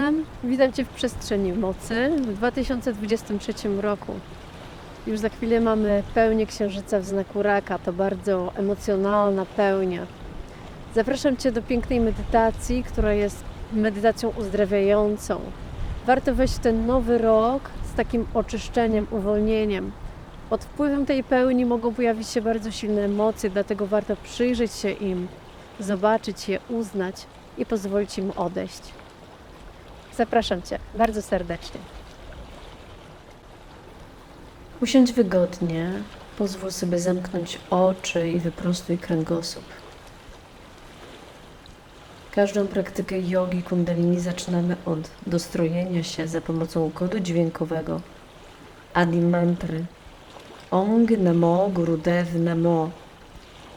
Satnam, witam Cię w przestrzeni mocy w 2023 roku. Już za chwilę mamy pełnię księżyca w znaku raka, to bardzo emocjonalna pełnia. Zapraszam Cię do pięknej medytacji, która jest medytacją uzdrawiającą. Warto wejść w ten nowy rok z takim oczyszczeniem, uwolnieniem. Pod wpływem tej pełni mogą pojawić się bardzo silne emocje, dlatego warto przyjrzeć się im, zobaczyć je, uznać i pozwolić im odejść. Zapraszam Cię bardzo serdecznie. Usiądź wygodnie, pozwól sobie zamknąć oczy i wyprostuj kręgosłup. Każdą praktykę jogi kundalini zaczynamy od dostrojenia się za pomocą kodu dźwiękowego Adi mantry Ong Namo Gurudev Namo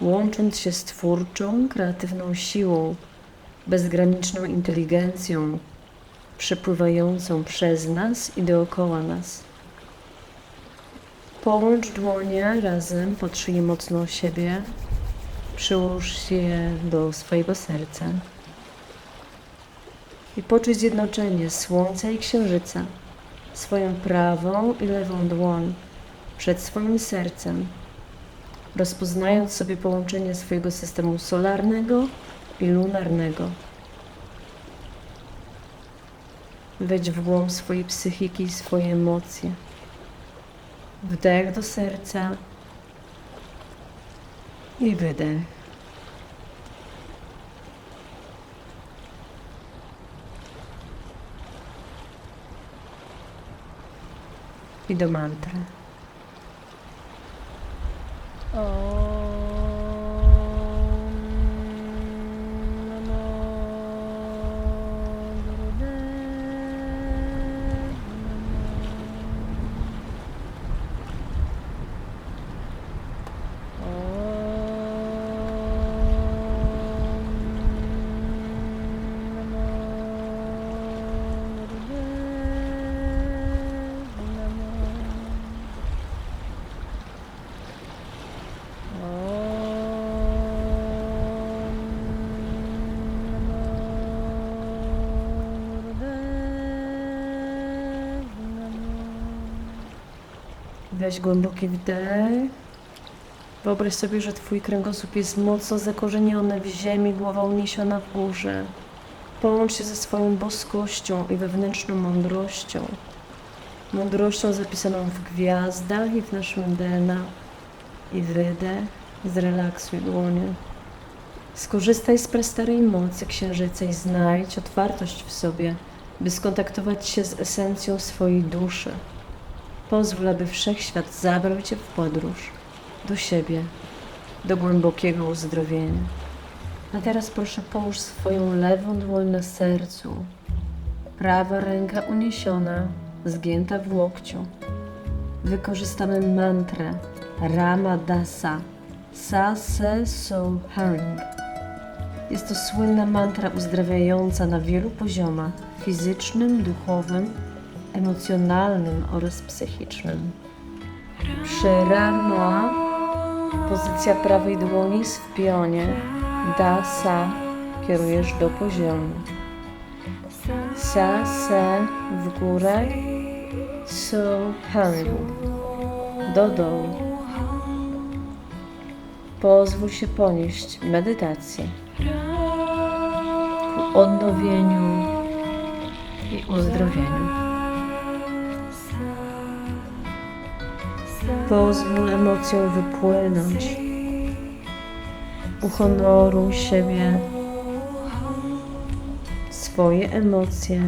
łącząc się z twórczą, kreatywną siłą, bezgraniczną inteligencją, przepływającą przez nas i dookoła nas. Połącz dłonie razem, potrzyj mocno siebie, przyłóż je do swojego serca i poczuj zjednoczenie Słońca i Księżyca, swoją prawą i lewą dłoń przed swoim sercem, rozpoznając sobie połączenie swojego systemu solarnego i lunarnego. Wejdź w głąb swojej psychiki i swoje emocje. Wdech do serca i wydech. I do mantry. Weź głęboki wdech. Wyobraź sobie, że Twój kręgosłup jest mocno zakorzeniony w ziemi, głowa uniesiona w górze. Połącz się ze swoją boskością i wewnętrzną mądrością. Mądrością zapisaną w gwiazdach i w naszym DNA. I wydech, zrelaksuj dłonie. Skorzystaj z prestarej mocy księżyca i znajdź otwartość w sobie, by skontaktować się z esencją swojej duszy. Pozwól, aby wszechświat zabrał Cię w podróż do siebie, do głębokiego uzdrowienia. A teraz proszę połóż swoją lewą dłoń na sercu. Prawa ręka uniesiona, zgięta w łokciu. Wykorzystamy mantrę Rama Dasa Sa Se So Haring. Jest to słynna mantra uzdrawiająca na wielu poziomach fizycznym, duchowym, emocjonalnym oraz psychicznym. Przy Rama pozycja prawej dłoni jest w pionie. Da Sa kierujesz do poziomu. Sa Se w górę. So Haring do dołu. Pozwól się ponieść medytację ku odnowieniu i uzdrowieniu. Pozwól emocjom wypłynąć. Uhonoruj siebie, swoje emocje,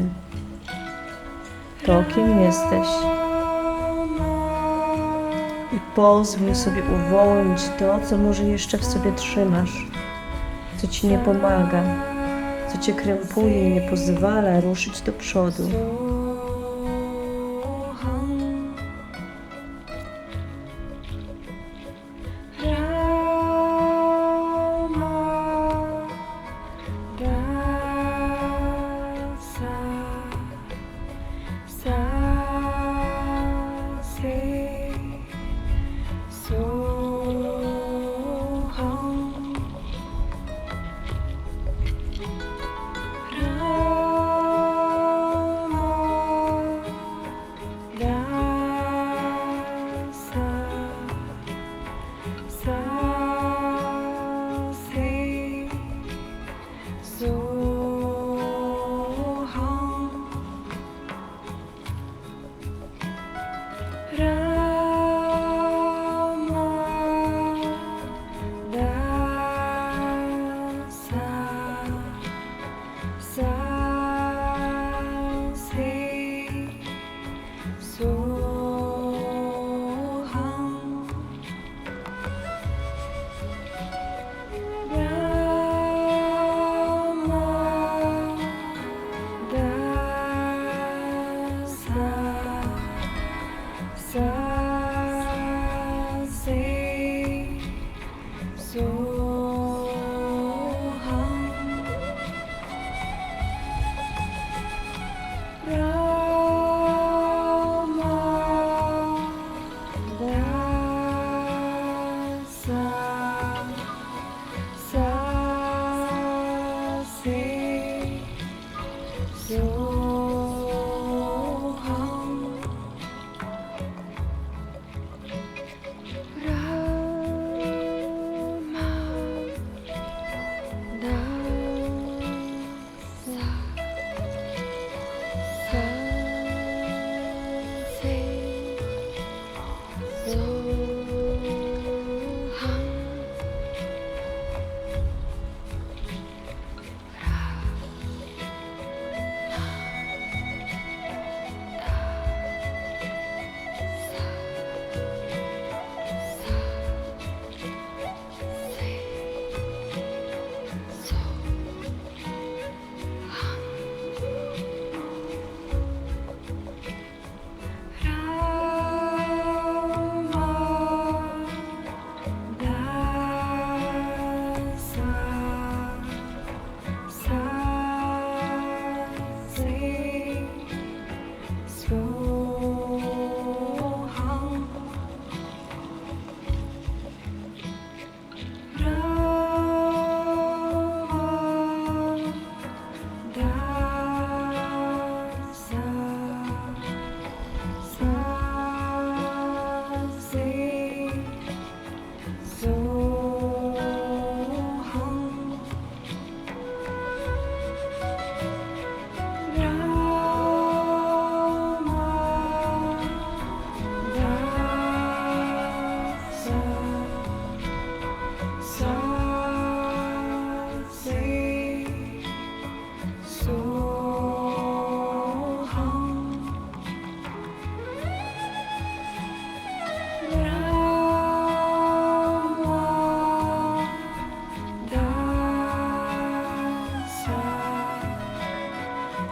to kim jesteś. I pozwól sobie uwolnić to, co może jeszcze w sobie trzymasz, co ci nie pomaga, co cię krępuje i nie pozwala ruszyć do przodu.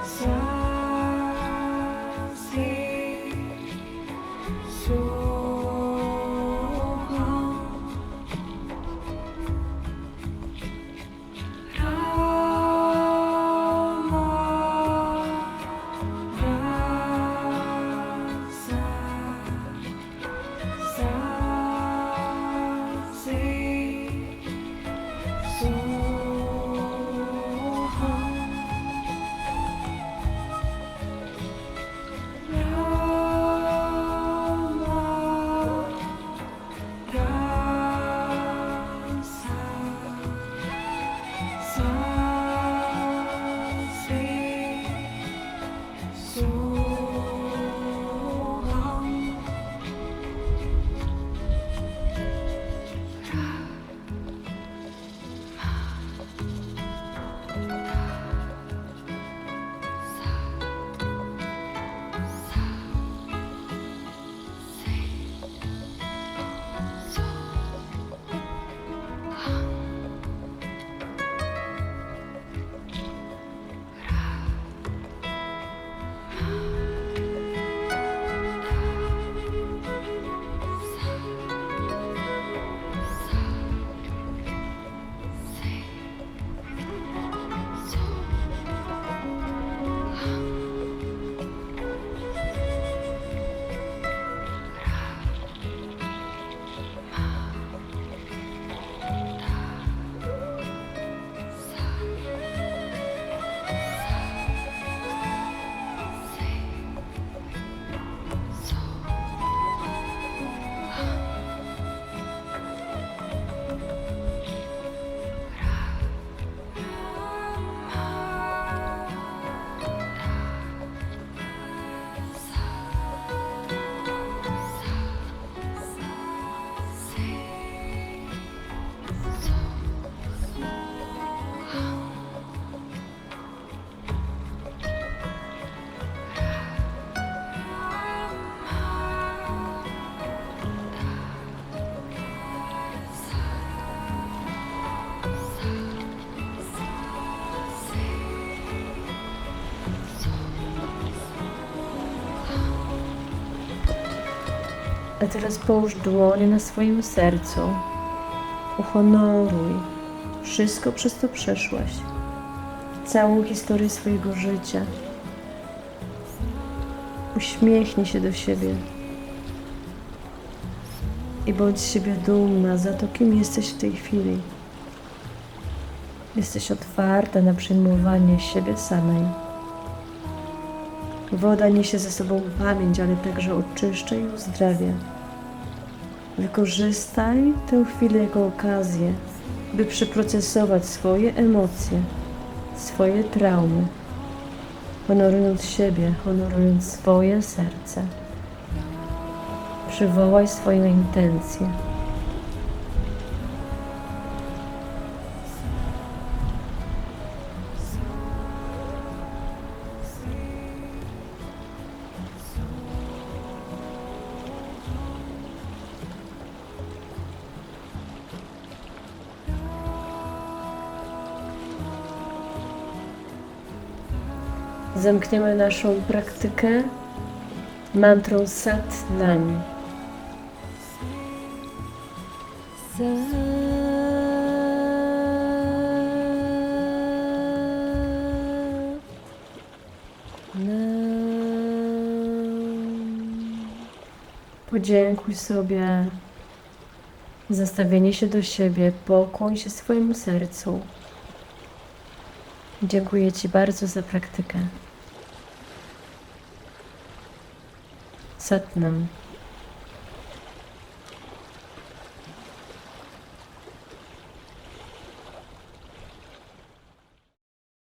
想 A teraz połóż dłonie na swoim sercu. Uhonoruj wszystko, przez co przeszłaś. Całą historię swojego życia. Uśmiechnij się do siebie. I bądź siebie dumna za to, kim jesteś w tej chwili. Jesteś otwarta na przyjmowanie siebie samej. Woda niesie ze sobą pamięć, ale także oczyszcza i uzdrawia. Wykorzystaj tę chwilę jako okazję, by przeprocesować swoje emocje, swoje traumy, honorując siebie, honorując swoje serce. Przywołaj swoje intencje. Zamkniemy naszą praktykę mantrą Sat Nam. Podziękuj sobie za stawienie się do siebie, pokłoń się swojemu sercu. Dziękuję Ci bardzo za praktykę. hissettim.